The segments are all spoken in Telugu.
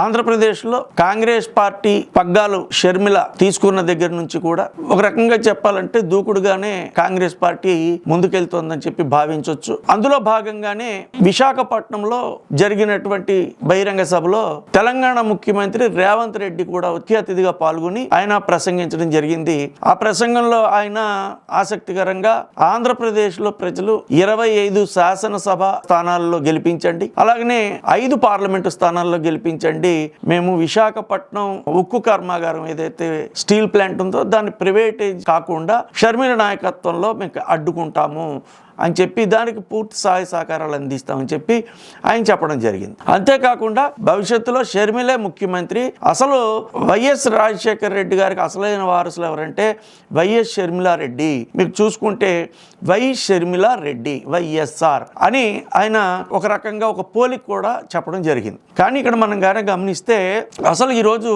ఆంధ్రప్రదేశ్లో కాంగ్రెస్ పార్టీ పగ్గాలు షర్మిల తీసుకున్న దగ్గర నుంచి కూడా ఒక రకంగా చెప్పాలంటే దూకుడుగానే కాంగ్రెస్ పార్టీ ముందుకెళ్తోందని చెప్పి భావించవచ్చు అందులో భాగంగానే విశాఖపట్నంలో జరిగినటువంటి బహిరంగ సభలో తెలంగాణ ముఖ్యమంత్రి రేవంత్ రెడ్డి కూడా ముఖ్య అతిథిగా పాల్గొని ఆయన ప్రసంగించడం జరిగింది. ఆ ప్రసంగంలో ఆయన ఆసక్తికరంగా ఆంధ్రప్రదేశ్లో ప్రజలు ఇరవై ఐదు శాసనసభ స్థానాల్లో గెలిపించండి అలాగనే ఐదు పార్లమెంటు స్థానాల్లో గెలిపించండి మేము విశాఖపట్నం ఉక్కు కర్మాగారం ఏదైతే స్టీల్ ప్లాంట్ ఉందో దాన్ని ప్రైవేటైజ్ కాకుండా షర్మిల నాయకత్వంలో మేము అడ్డుకుంటాము అని చెప్పి దానికి పూర్తి సహాయ సహకారాలు అందిస్తామని చెప్పి ఆయన చెప్పడం జరిగింది. అంతేకాకుండా భవిష్యత్తులో షర్మిలే ముఖ్యమంత్రి అసలు వైఎస్ రాజశేఖర రెడ్డి గారికి అసలైన వారసులు ఎవరంటే వైఎస్ షర్మిలారెడ్డి మీకు చూసుకుంటే వై షర్మిలా రెడ్డి వైఎస్ఆర్ అని ఆయన ఒక రకంగా ఒక పోలిక కూడా చెప్పడం జరిగింది. కానీ ఇక్కడ మనం కానీ గమనిస్తే అసలు ఈరోజు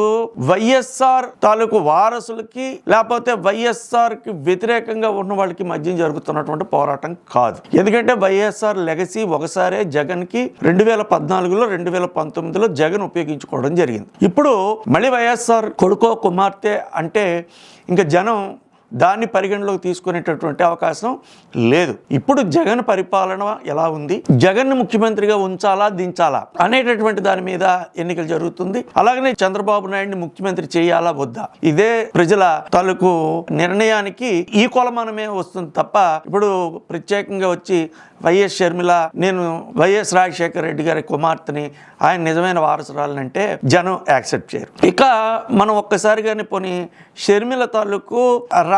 వైఎస్ఆర్ తాలూకు వారసులకి లేకపోతే వైఎస్ఆర్కి వ్యతిరేకంగా ఉన్న వాళ్ళకి మధ్య జరుగుతున్నటువంటి పోరాటం కాదు. ఎందుకంటే వైఎస్ఆర్ లెగసీ ఒకసారే జగన్కి రెండు వేల పద్నాలుగులో రెండు వేల పంతొమ్మిదిలో జగన్ ఉపయోగించుకోవడం జరిగింది. ఇప్పుడు మళ్ళీ వైఎస్ఆర్ కొడుకో కుమార్తె అంటే ఇంకా జనం దాన్ని పరిగణలోకి తీసుకునేటటువంటి అవకాశం లేదు. ఇప్పుడు జగన్ పరిపాలన ఎలా ఉంది? జగన్ ముఖ్యమంత్రిగా ఉంచాలా దించాలా అనేటటువంటి దాని మీద ఎన్నికలు జరుగుతుంది. అలాగనే చంద్రబాబు నాయుడిని ముఖ్యమంత్రి చేయాలా వద్దా? ఇదే ప్రజల తాలూకు నిర్ణయానికి ఈ కొలమానమే వస్తుంది తప్ప ఇప్పుడు ప్రత్యేకంగా వచ్చి వైఎస్ షర్మిల నేను వైఎస్ రాజశేఖర రెడ్డి గారి కుమార్తెని ఆయన నిజమైన వారసురాలంటే జనం యాక్సెప్ట్ చేయరు. ఇక మనం ఒక్కసారిగానే పోనీ షర్మిల తాలూకు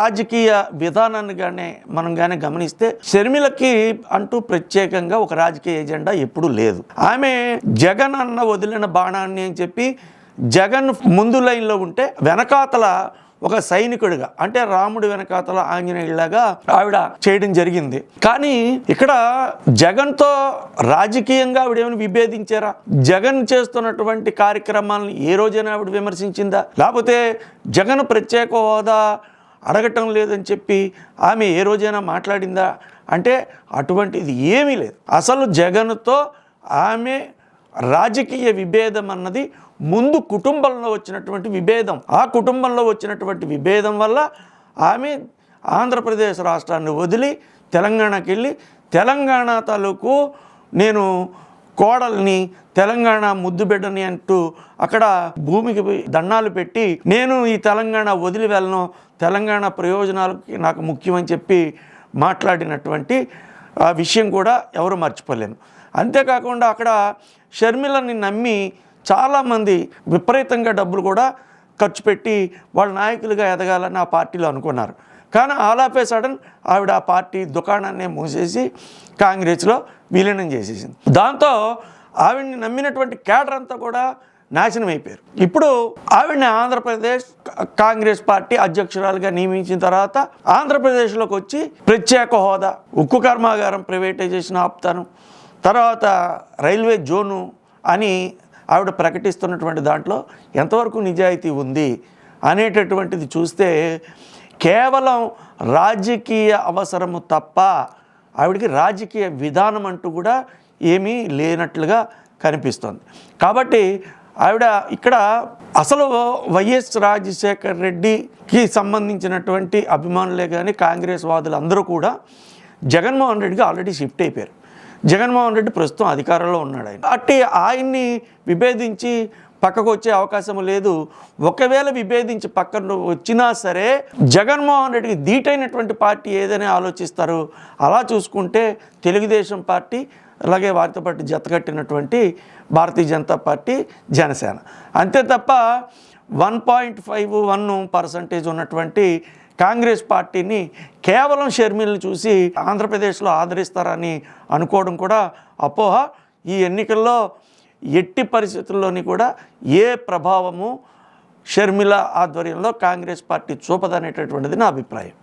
రాజకీయ విధానాన్ని కానీ మనం కానీ గమనిస్తే షర్మిలకి అంటూ ప్రత్యేకంగా ఒక రాజకీయ ఎజెండా ఎప్పుడూ లేదు. ఆమె జగన్ అన్న వదిలిన బాణాన్ని అని చెప్పి జగన్ ముందు లైన్లో ఉంటే వెనకాతల ఒక సైనికుడిగా అంటే రాముడు వెనకాతల ఆంజనేయులాగా ఆవిడ చేయడం జరిగింది. కానీ ఇక్కడ జగన్తో రాజకీయంగా ఆవిడ ఏమైనా విభేదించారా? జగన్ చేస్తున్నటువంటి కార్యక్రమాలను ఏ రోజైనా ఆవిడ విమర్శించిందా? లేకపోతే జగన్ ప్రత్యేక హోదా అడగటం లేదని చెప్పి ఆమె ఏ రోజైనా మాట్లాడిందా? అంటే అటువంటిది ఏమీ లేదు. అసలు జగన్తో ఆమె రాజకీయ విభేదం అన్నది ముందు కుటుంబంలో వచ్చినటువంటి విభేదం. ఆ కుటుంబంలో వచ్చినటువంటి విభేదం వల్ల ఆమె ఆంధ్రప్రదేశ్ రాష్ట్రాన్ని వదిలి తెలంగాణకి వెళ్ళి తెలంగాణ తాలూకు నేను కోడల్ని తెలంగాణ ముద్దుబిడ్డని అంటూ అక్కడ భూమికి పోయి దండాలు పెట్టి నేను ఈ తెలంగాణ వదిలి వెళ్ళను. తెలంగాణ ప్రయోజనాలకి నాకు ముఖ్యమని చెప్పి మాట్లాడినటువంటి ఆ విషయం కూడా ఎవరు మర్చిపోలేను. అంతేకాకుండా అక్కడ షర్మిలని నమ్మి చాలామంది విపరీతంగా డబ్బులు కూడా ఖర్చు పెట్టి వాళ్ళ నాయకులుగా ఎదగాలని ఆ పార్టీలో అనుకున్నారు. కానీ ఆల్ ఆఫ్ ఏ సడన్ ఆవిడ ఆ పార్టీ దుకాణాన్ని మూసేసి కాంగ్రెస్లో విలీనం చేసేసింది. దాంతో ఆవిడ్ని నమ్మినటువంటి క్యాడర్ అంతా కూడా నాశనం అయిపోయారు. ఇప్పుడు ఆవిడని ఆంధ్రప్రదేశ్ కా- కాంగ్రెస్ పార్టీ అధ్యక్షురాలుగా నియమించిన తర్వాత ఆంధ్రప్రదేశ్లోకి వచ్చి ప్రత్యేక హోదా ఉక్కు కర్మాగారం ప్రైవేటైజేషన్ ఆపుతాను తర్వాత రైల్వే జోను అని ఆవిడ ప్రకటిస్తున్నటువంటి దాంట్లో ఎంతవరకు నిజాయితీ ఉంది అనేటటువంటిది చూస్తే కేవలం రాజకీయ అవసరము తప్ప ఆవిడకి రాజకీయ విధానం అంటూ కూడా ఏమీ లేనట్లుగా కనిపిస్తుంది. కాబట్టి ఆవిడ ఇక్కడ అసలు వైఎస్ రాజశేఖర్ రెడ్డికి సంబంధించినటువంటి అభిమానులే కానీ కాంగ్రెస్ వాదులు అందరూ కూడా జగన్మోహన్ రెడ్డికి ఆల్రెడీ షిఫ్ట్ అయిపోయారు. జగన్మోహన్ రెడ్డి ప్రస్తుతం అధికారంలో ఉన్నాడు ఆయన. అట్టి ఆయన్ని విభేదించి పక్కకు వచ్చే అవకాశం లేదు. ఒకవేళ విభేదించి పక్కన వచ్చినా సరే జగన్మోహన్ రెడ్డికి ధీటైనటువంటి పార్టీ ఏదని ఆలోచిస్తారు. అలా చూసుకుంటే తెలుగుదేశం పార్టీ అలాగే వారితో పాటు జతకట్టినటువంటి భారతీయ జనతా పార్టీ జనసేన. అంతే తప్ప one point five one percentage ఉన్నటువంటి కాంగ్రెస్ పార్టీని కేవలం షర్మిల్ని చూసి ఆంధ్రప్రదేశ్లో ఆదరిస్తారని అనుకోవడం కూడా అపోహ. ఈ ఎన్నికల్లో ఎట్టి పరిస్థితుల్లోని కూడా ఏ ప్రభావము షర్మిల ఆధ్వర్యంలో కాంగ్రెస్ పార్టీ చూపదనేటటువంటిది నా అభిప్రాయం.